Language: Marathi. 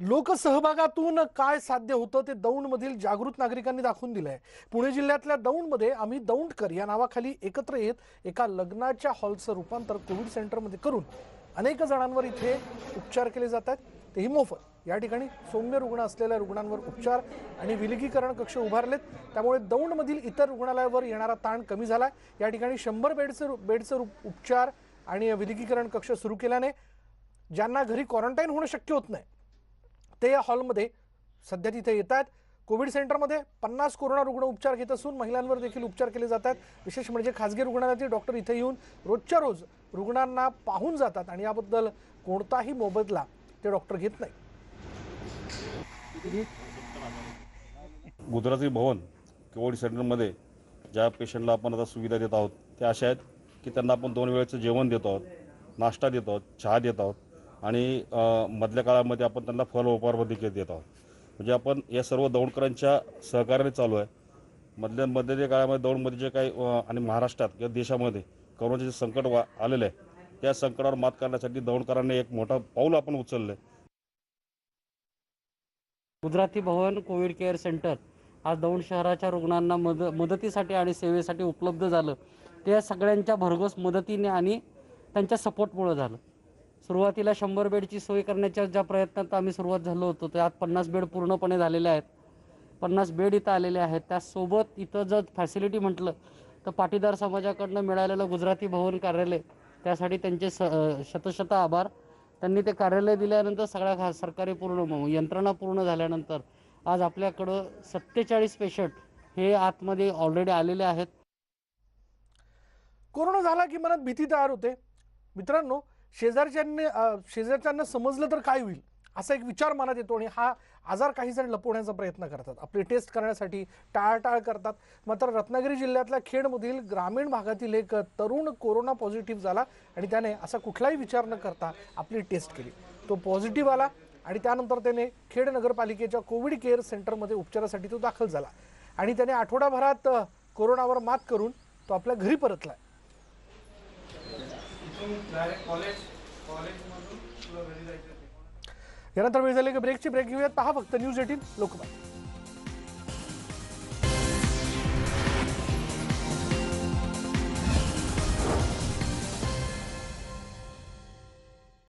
लोकसहभागातून काय साध्य होतं ते दौंडमधील जागृत नागरिकांनी दाखवून दिलंय. पुणे जिल्ह्यातल्या दौंडमध्ये आम्ही दौंडकर या नावाखाली एकत्र येत एका लग्नाच्या हॉलचं रूपांतर कोविड सेंटरमध्ये करून अनेक जणांवर इथे उपचार केले जात आहेत. तेही मोफत. या ठिकाणी सौम्य रुग्ण असलेल्या रुग्णांवर उपचार आणि विलगीकरण कक्ष उभारलेत. त्यामुळे दौंडमधील इतर रुग्णालयावर येणारा ताण कमी झाला या ठिकाणी शंभर बेडचं बेडचं उपचार आणि विलगीकरण कक्ष सुरू केल्याने ज्यांना घरी क्वारंटाईन होणं शक्य होत नाही ते या हॉलमध्ये सध्या तिथे येत आहेत कोविड सेंटरमध्ये पन्नास कोरोना रुग्ण उपचार घेत असून महिलांवर देखील उपचार केले जातात. विशेष म्हणजे खाजगी रुग्णालयातील डॉक्टर इथे येऊन रोजच्या रोज रुग्णांना पाहून जातात आणि याबद्दल कोणताही मोबदला ते डॉक्टर घेत नाही. गुजराती भवन कोविड सेंटरमध्ये ज्या पेशंटला आपण आता सुविधा देत आहोत त्या अशा आहेत की त्यांना आपण दोन वेळेचं जेवण देत आहोत नाश्ता देत आहोत चहा देत आहोत. आणि मधल्या काळामध्ये आपण त्यांना फल उपहार देखील देत आहोत. म्हणजे आपण या सर्व दौंडकरांच्या सहकार्याने चालू आहे. मधल्या मधल्या काळामध्ये दौंडमध्ये जे काही आणि महाराष्ट्रात किंवा देशामध्ये कोरोनाचे जे संकट वा आलेलं आहे त्या संकटावर मात करण्यासाठी दौंडकरांनी एक मोठं पाऊल आपण उचललं आहे Gujarati Bhavan covid care centre आज दौंड शहराच्या रुग्णांना मद मदतीसाठी आणि सेवेसाठी उपलब्ध झालं. ते सगळ्यांच्या भरघोस मदतीने आणि त्यांच्या सपोर्टमुळं झालं. सुरुवातीला शंभर बेडची सोय करण्याच्या ज्या प्रयत्नात आम्ही सुरुवात झालो होतो त्यात आज पन्नास बेड पूर्णपणे झालेले आहेत. पन्नास बेड इथं आलेले आहेत. त्यासोबत इथं जर फॅसिलिटी म्हटलं तर पाटीदार समाजाकडनं मिळालेलं गुजराती भवन कार्यालय त्यासाठी त्यांचे स शतशत आभार. त्यांनी ते कार्यालय दिल्यानंतर सगळ्या खा सरकारी पूर्ण यंत्रणा पूर्ण झाल्यानंतर आज आपल्याकडं सत्तेचाळीस पेशंट हे आतमध्ये ऑलरेडी आलेले आहेत. कोरोना झाला की मनात भीती तयार होते. मित्रांनो शेजारच्यांनी शेजारच्यांना समजलं तर काय होईल? असा एक विचार मनात येतो आणि हा आजार काही जण लपवण्याचा प्रयत्न करतात. आपली टेस्ट करण्यासाठी टाळाटाळ करतात. मात्र रत्नागिरी जिल्ह्यातल्या खेडमधील ग्रामीण भागातील एक तरुण कोरोना पॉझिटिव्ह झाला आणि त्याने असा कुठलाही विचार न करता आपली टेस्ट केली. तो पॉझिटिव्ह आला आणि त्यानंतर त्याने खेड नगरपालिकेच्या कोविड केअर सेंटरमध्ये उपचारासाठी तो दाखल झाला. आणि त्याने आठवडाभरात कोरोनावर मात करून तो आपल्या घरी परतला. यानंतर वेळ झाली की ब्रेकची ब्रेक घेऊयात. पहा फक्त न्यूज एटीन लोकमत.